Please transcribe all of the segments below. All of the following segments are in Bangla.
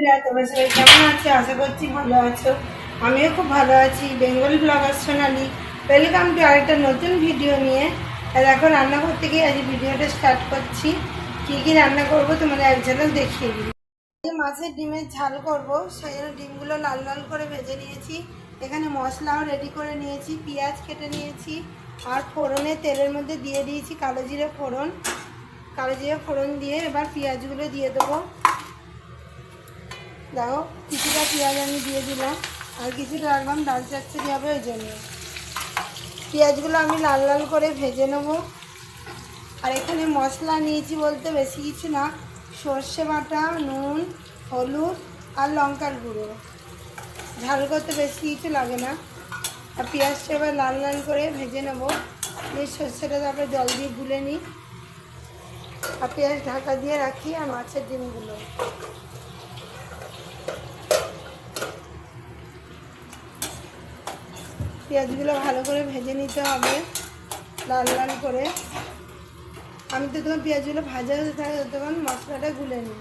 বন্ধুরা, তোমরা সবাই কেমন আছো? আশা করছি ভালো আছো। আমিও খুব ভালো আছি। Bengal blogger Sonali welcome to আরেকটা নতুন ভিডিও নিয়ে। আর এখন রান্নাঘর থেকে আজ ভিডিওটা স্টার্ট করছি। কী কী রান্না করব তোমাদের এক দেখিয়ে দিই। মাছের ডিমের ঝাল করব। সেই জন্য ডিমগুলো লাল লাল করে ভেজে নিয়েছি। এখানে মশলাও রেডি করে নিয়েছি, পেঁয়াজ কেটে নিয়েছি, আর ফোড়নে তেলের মধ্যে দিয়ে দিয়েছি কালো জিরে ফোড়ন। কালো জিরে ফোড়ন দিয়ে এবার পেঁয়াজগুলো দিয়ে দেবো। দেখো, কিছুটা পেঁয়াজ আমি দিয়ে দিলাম আর কিছুটা রাখলাম ডাল চচ্চড়ি হবে ওই জন্য। পেঁয়াজগুলো আমি লাল লাল করে ভেজে নেব। আর এখানে মশলা নিয়েছি বলতে বেশি কিছু না, সর্ষে বাটা, নুন, হলুদ আর লঙ্কার গুঁড়ো। ঝাল করতে বেশি কিছু লাগে না। আর পেঁয়াজটা এবার লাল লাল করে ভেজে নেব। এই সর্ষেটা তারপরে জল দিয়ে গুলে নিই। আর পেঁয়াজ ঢাকা দিয়ে রাখি আর মাছের ডিমগুলো। পেঁয়াজগুলো ভালো করে ভেজে নিতে হবে, লাল লাল করে। আমি তো তখন পেঁয়াজগুলো ভাজা হতে থাকে তখন মশলাটা গুলে নিই।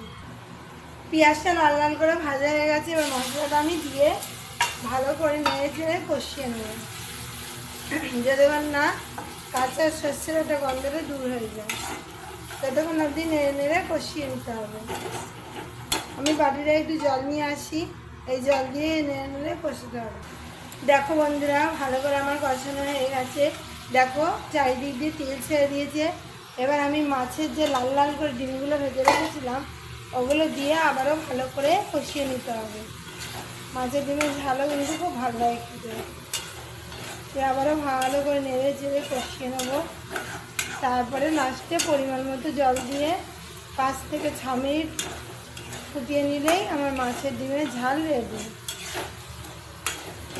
পেঁয়াজটা লাল লাল করে ভাজা হয়ে গেছে, এবার মশলাটা আমি দিয়ে ভালো করে নেড়ে চেড়ে কষিয়ে নেব। যতক্ষণ না কাঁচা শস্যের একটা গন্ধটা দূর হয়ে যায়। ততক্ষণ অবধি নেড়ে নেড়ে কষিয়ে নিতে হবে। আমি বাটিটা একটু জল নিয়ে আসি, এই জল দিয়ে নেড়ে নেড়ে কষতে হবে। দেখো বন্ধুরা, ভালো করে আমার কষানো হয়ে গেছে। দেখো, চারিদিক দিয়ে তেল ছেড়ে দিয়েছে। এবার আমি মাছের যে লাল লাল করে ডিমগুলো ভেজে রেখেছিলাম, ওগুলো দিয়ে আবারও ভালো করে কষিয়ে নিতে হবে। মাছের ডিমের ঝালও কিন্তু খুব ভালো লাগে খেতে। দিয়ে আবারও ভালো করে নেড়ে চেড়ে কষিয়ে নেব। তারপরে লাস্টে পরিমাণ মতো জল দিয়ে পাঁচ থেকে ছ মিনিট ফুটিয়ে নিলেই আমার মাছের ডিমের ঝাল রেডি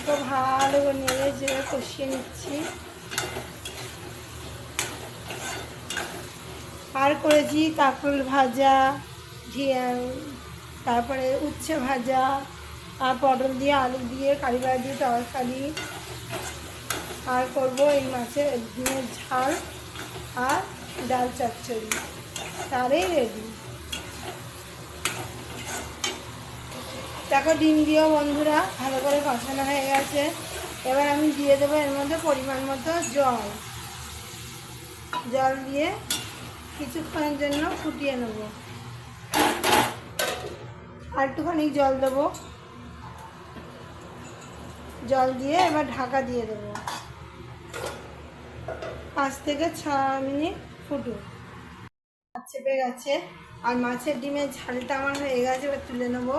তো ভালো করে নেড়ে চেড়ে কষিয়ে নিচ্ছি। আর করেছি কাঁকরোল ভাজা তারপরে উচ্ছে ভাজা, আর পটল দিয়ে আলু দিয়ে কারিবাড়া দিয়ে, তরকারি। আর করব এই মাছের ডিমের ঝাল আর ডাল চচ্চড়ি। তারই রেডি দেখো ডিম দিয়েও বন্ধুরা, ভালো করে কষানো হয়ে গেছে। এবার আমি দিয়ে দেবো এর মধ্যে পরিমাণ মতো জল। জল দিয়ে কিছুক্ষণের জন্য ফুটিয়ে নেব। আর একটুখানি জল দেবো। জল দিয়ে এবার ঢাকা দিয়ে দেবো। পাঁচ থেকে ছ মিনিট ফুটুক। চেপে গেছে। আর মাছের ডিমের ঝালটা আমার হয়ে গেছে, এবার তুলে নেব।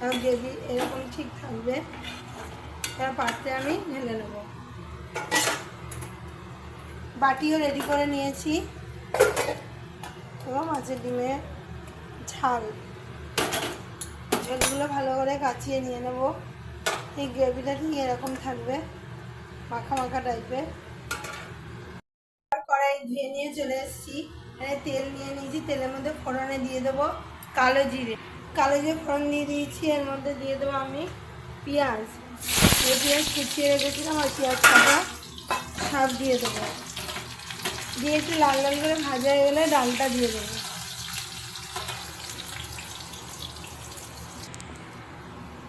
গ্রেভি এরকম ঠিক থাকবে, তার পাত্রে আমি ঢেলে নেব। বাটিও রেডি করে নিয়েছি। এবং মাছের ডিমের ঝাল। ঝোলগুলো ভালো করে কাচিয়ে নিয়ে নেব। এই গ্রেভিটা ঠিক এরকম থাকবে? মাখা মাখা টাইপের কড়াই ধুয়ে নিয়ে চলে এসেছি। তেল নিয়ে নিয়েছি, তেলের মধ্যে ফোড়নে দিয়ে দেবো কালো জিরে। কালো ফোড়ন দিয়ে দিয়েছি, এর মধ্যে দিয়ে দেবো আমি পেঁয়াজ। এই পেঁয়াজ কুচিয়ে রেখেছিলাম আর পেঁয়াজ কাটা সব দিয়ে দেবো। দিয়ে একটু লাল লাল করে ভাজা হয়ে গেলে ডালটা দিয়ে দেবো।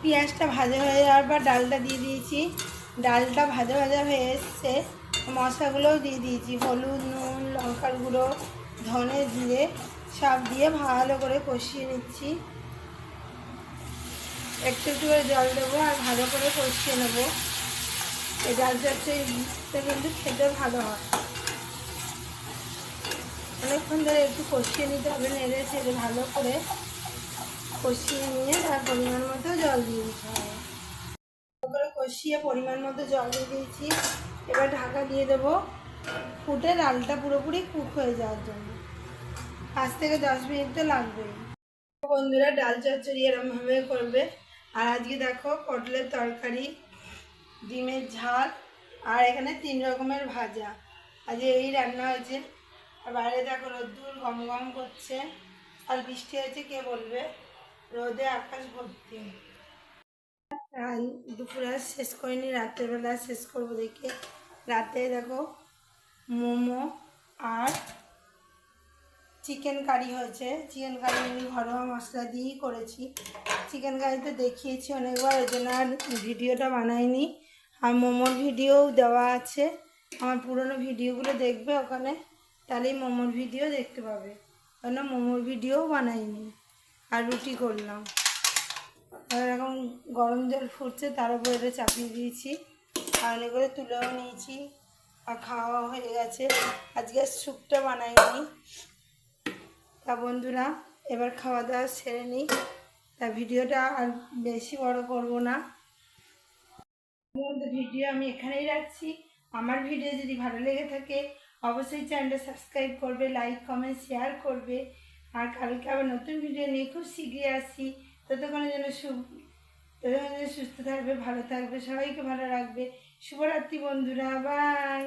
পেঁয়াজটা ভাজা হয়ে যাওয়ার পর ডালটা দিয়ে দিয়েছি। ডালটা ভাজা ভাজা হয়ে এসছে। মশলাগুলোও দিয়ে দিয়েছি। হলুদ, নুন, লঙ্কার গুঁড়ো, ধনে জিরে সব দিয়ে ভালো করে কষিয়ে নিচ্ছি। একটু একটু করে জল দেবো আর ভালো করে কষিয়ে নেব। এই ডাল চচ্চড়িটা কিন্তু খেতে ভালো হয়। অনেকক্ষণ ধরে একটু কষিয়ে নিতে হবে, নেড়ে ছেড়ে ভালো করে কষিয়ে নিয়ে তার পরিমাণ মতো জল দিয়ে দিতে হবে। ভালো করে কষিয়ে পরিমাণ মতো জল দিয়ে দিয়েছি। এবার ঢাকা দিয়ে দেবো ফুটে ডালটা পুরোপুরি কুক হয়ে যাওয়ার জন্য। পাঁচ থেকে দশ মিনিট তো লাগবেই। বন্ধুরা, ডাল চচ্চড়ি এরমভাবে করবে। আর আজকে দেখো পটলের তরকারি, ডিমের ঝাল, আর এখানে তিন রকমের ভাজা। আজ এই রান্না হয়েছে। আর বাইরে দেখো রোদ্দুর গম গম করছে। আর বৃষ্টি হয়েছে, কে বলবে? রোদে আকাশ ভর্তি। আর দুপুরে শেষ করিনি রাত্রেবেলা শেষ করব দেখে। রাতে দেখো মোমো আর চিকেন কারি হয়েছে। চিকেন কারি আমি ঘরোয়া মশলা দিয়েই করেছি। চিকেন কারিতে দেখিয়েছি অনেকবার ওই জন্য আর ভিডিওটা বানাইনি। আর মোমোর ভিডিওও দেওয়া আছে। আমার পুরনো ভিডিওগুলো দেখবে ওখানে। তাহলেই মোমোর ভিডিও দেখতে পাবে। কেন মোমোর ভিডিও বানাইনি। আর রুটি করলাম। এখন গরম জল ফুটছে, তার উপরে এটা চাপিয়ে দিয়েছি। আর করে তুলেও নিয়েছি। আর খাওয়া হয়ে গেছে। আজকে স্যুপটা বানাইনি। তা বন্ধুরা, এবার খাওয়া দাওয়া সেরে নিই। তা ভিডিওটা আর বেশি বড় করব না। ভিডিও আমি এখানেই রাখছি। আমার ভিডিও যদি ভালো লেগে থাকে, অবশ্যই চ্যানেলটা সাবস্ক্রাইব করবে, লাইক, কমেন্ট, শেয়ার করবে। আর কালকে আবার নতুন ভিডিও নিয়ে খুব শীঘ্রই আসছি। ততক্ষণের জন্য সু, ততক্ষণের জন্য সুস্থ থাকবে, ভালো থাকবে, সবাইকে ভালো রাখবে। শুভরাত্রি বন্ধুরা, বাই।